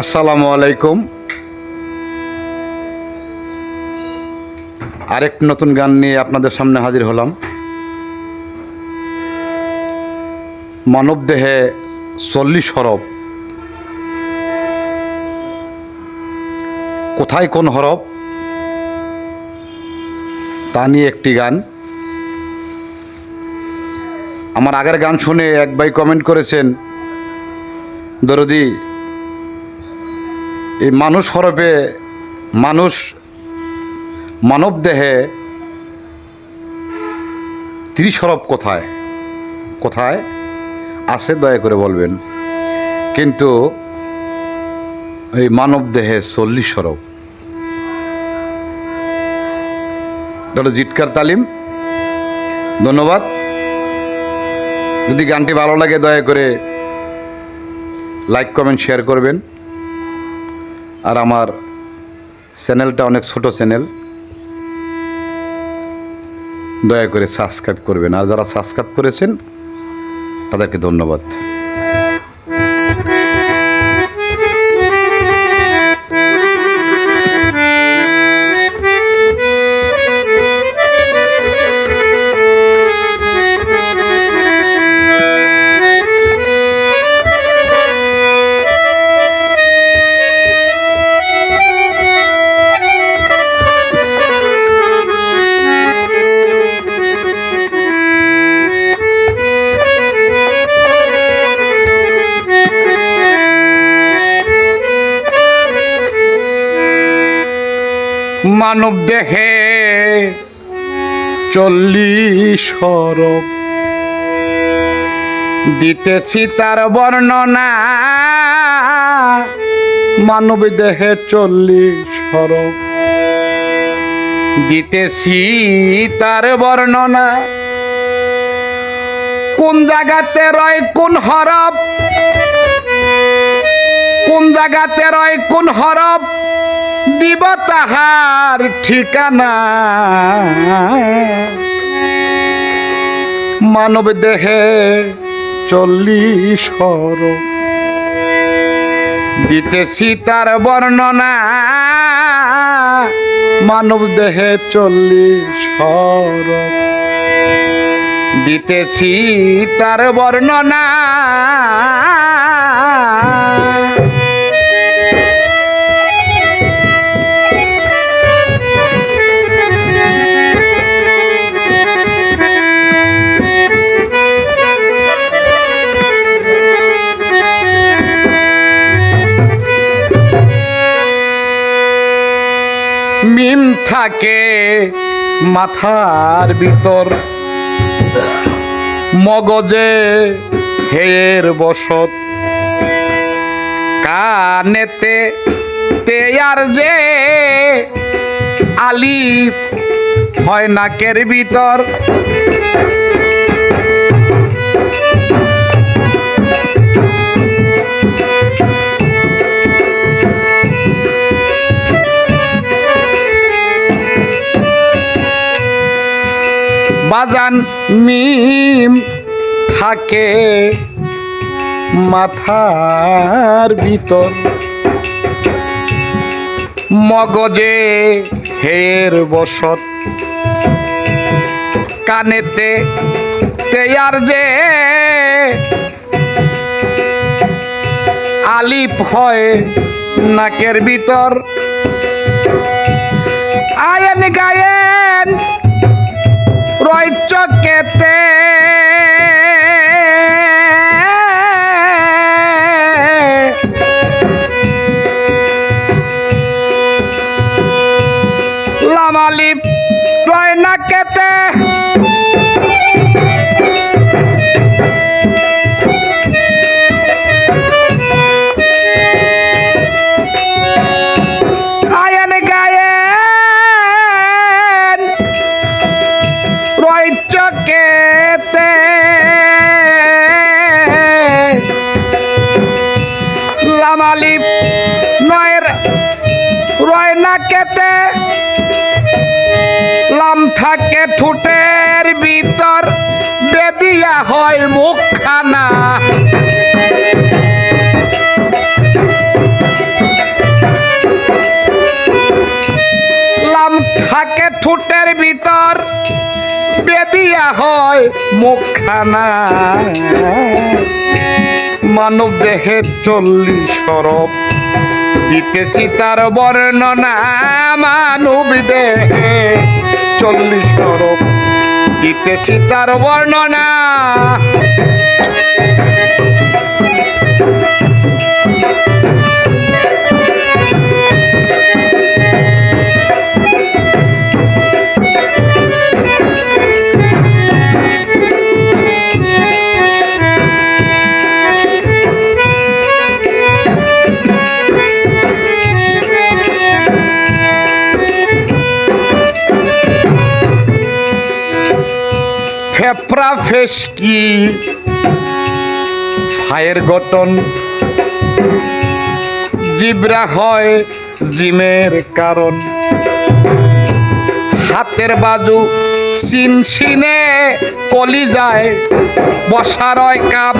আসসালামু আলাইকুম। আরেক নতুন গান নিয়ে আপনাদের সামনে হাজির হলাম। মানব দেহে চল্লিশ হরফ। কোথায় কোন হরফ? তা নিয়ে একটি গান। আমার আগের গান শুনে এক ভাই কমেন্ট করেছেন, দরদি এই মানুষ হরফে মানুষ মানব দেহে ত্রিশ হরফ কোথায়? কোথায়? আছে, দয়া করে বলবেন। কিন্তু এই মানব দেহে চল্লিশ এটা হলো জিটকার তালিম। ধন্যবাদ। যদি গানটি ভালো লাগে, দয়া করে লাইক, কমেন্ট, শেয়ার করবেন। আর আমার চ্যানেলটা অনেক ছোট চ্যানেল। দয়া করে সাবস্ক্রাইব করবেন। আর যারা সাবস্ক্রাইব করেছেন, তাদেরকে ধন্যবাদ। মানব দেহে চল্লিশ হরফ। দিতেছি তার বর্ণনা, মানব দেহে চল্লিশ হরফ। দিতেছি তার বর্ণনা, কোন জায়গাতে রয় কোন হরফ? কোন জায়গাতে রয় কোন হরফ? দিব তাহার ঠিকানা। মানব দেহে চল্লিশ হর। দিতেছি তার বর্ণনা। মানব দেহে চল্লিশ হর। দিতেছি তার বর্ণনা। থাকে মাথার ভিতর। মগজে হের বসত। কানেতে তেয়ার যে আলিফ হয় নাকের ভিতর। বাজান মিম থাকে মাথার ভিতর। মগজে হের বসত। কানেতে তেয়ার যে আলিপ হয় নাকের ভিতর। আয়েন গায়েন রয় চকেতে। লামালিপ রয় নাকেতে আয়েন ইমাম আলিফ নয়ের রয় না কেটে, লাম থাকে ঠোঁটের ভিতর, বেদিয়া হয় মুখখানা। লাম থাকে ঠোঁটের ভিতর, বেদিয়া হয় মুখখানা। মানব দেহে চল্লিশ সরব দিতেছি তার বর্ণনা মানব দেহে চল্লিশ সরব দিতেছি তার বর্ণনা। ফেসকি ফায়ের গঠন জিব্রা হয় জিমের কারণ। হাতের বাজু সিনসিনে কলি যায় বসারয় কাপ।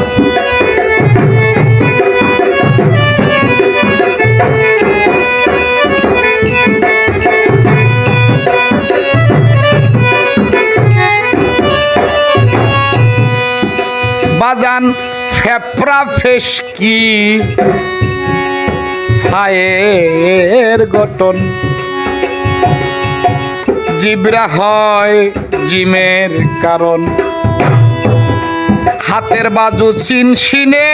বাজান ফেফড়া ফেসকি ফায়ের গঠন। জিব্রা হয় জিমের কারণ। হাতের বাজু চিন সিনে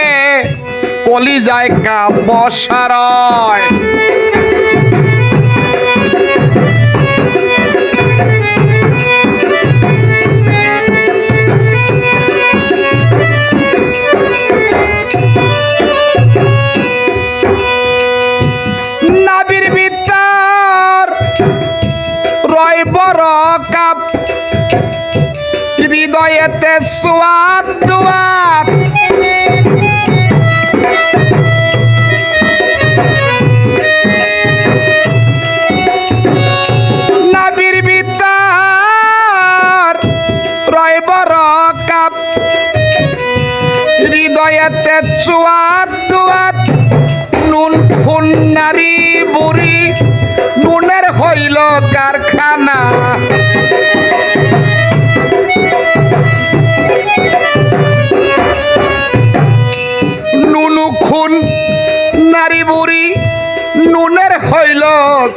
কলি যায় কা বসারয় হৃদয়েতে সোয়াদ দুয়াত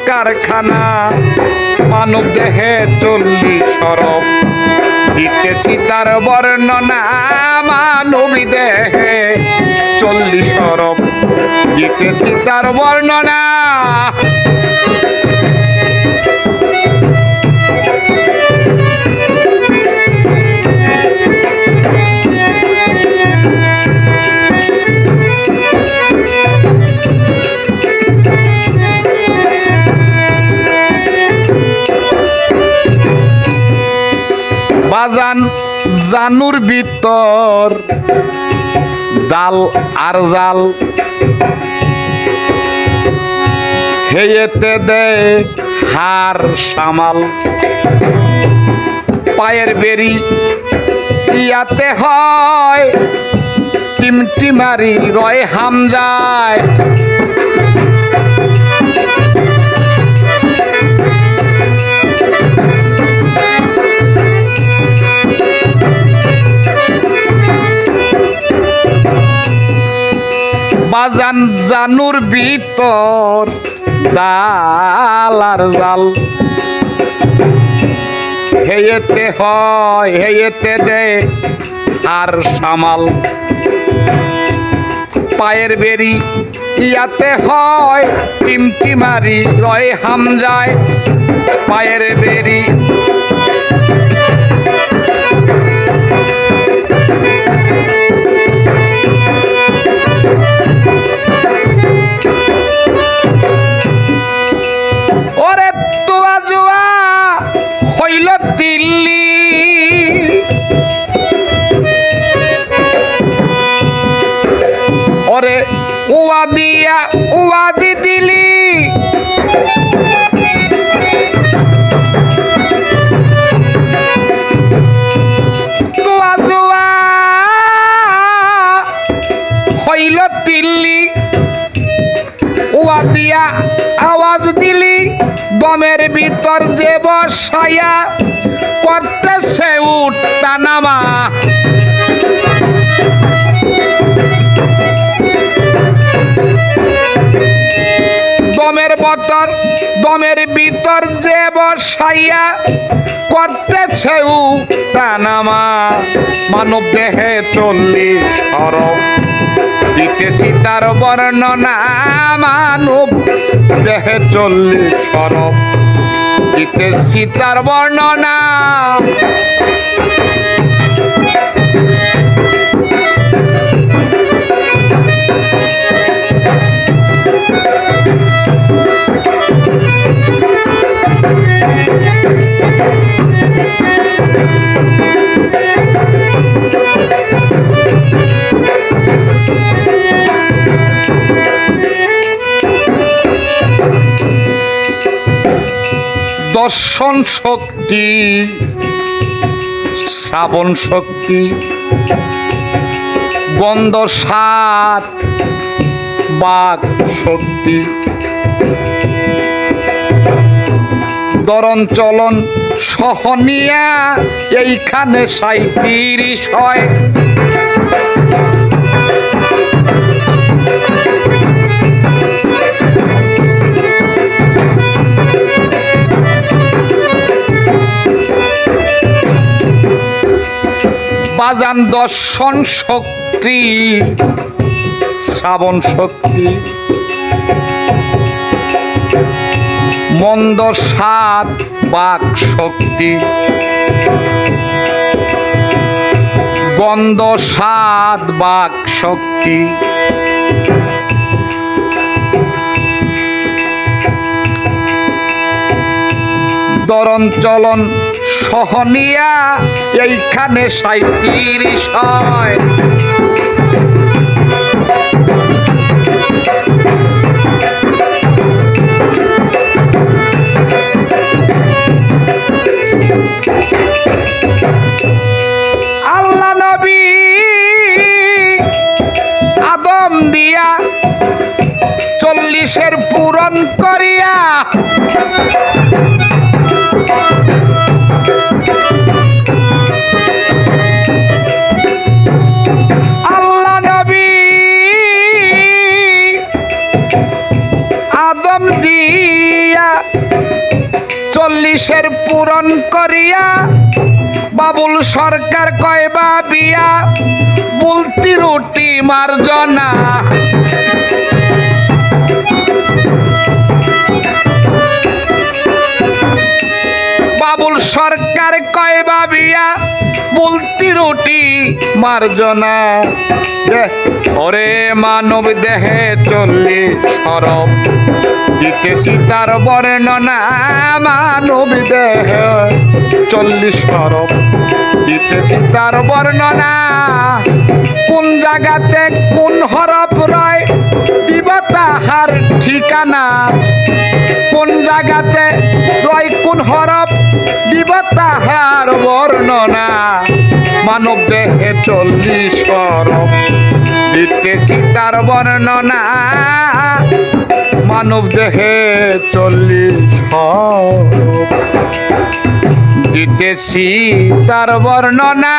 কারখানা, মানব দেহে চল্লি সরব। দিতেছি তার বর্ণনা, মানব দেহে চল্লি সরব। দিতেছি তার বর্ণনা জানুর ভিতর, ডাল আর জাল। হেয়েতে দেয় হার সামাল। পায়ের বেরি ইয়াতে হয়, টিমটিমারি রয় হামজায় বাজান জানুর ভিতর ডাল আর জাল। হেয়েতে হয়, হেয়েতে দে আর সামাল। পায়ের বেরি ইয়াতে হয় টিমটি টিমটিমারি রয় হামজায় পায়ের বেরি দিল্লি ওরে উয়া দিয়া দমের ভিতর যে বসায়া করতেছে উঠতা নামা। দমের বতর দমের ভিতর যে বসাইয়া করতেছে নামা মানব দেহে চল্লিশ সরব। দিতেছি তার বর্ণনা মানব দেহে চল্লিশ সরব। দিতেছি তার বর্ণনা দর্শন শক্তি শ্রাবণ শক্তি গন্ধ সাত বাক শক্তি। দরণ চলন সহনিয়া এইখানে সাঁত্রিশ হয়। বাজান দর্শন শক্তি শ্রাবণ শক্তি। মন্দ সাত বাক শক্তি। গন্ধ সাত বাক শক্তি। দরণ চলন সহনিয়া এইখানে সাঁত্রিশ হয়। চল্লিশের পূরণ করিয়া, বাবুল সরকার কয় বা বিয়া? বুলতি রুটি মার্জনা। বাবুল সরকার কয় বা বিয়া? বুলতি রুটি মার্জনা ওরে মানব দেহে চল্লি সরব দিতেছি তার বর্ণনা, মানব দেহে চল্লিশ সরব দিতেছি তার বর্ণনা, কোন জায়গাতে কোন হরফ রয়, দিব তাহার ঠিকানা। কোন জায়গাতে রয় কোন হরফ দিব তাহার বর্ণনা। মানব দেহে চল্লিশ সরব দিতে সীতার বর্ণনা। মানব দেহে চল্লিশ দিতে সীতার বর্ণনা।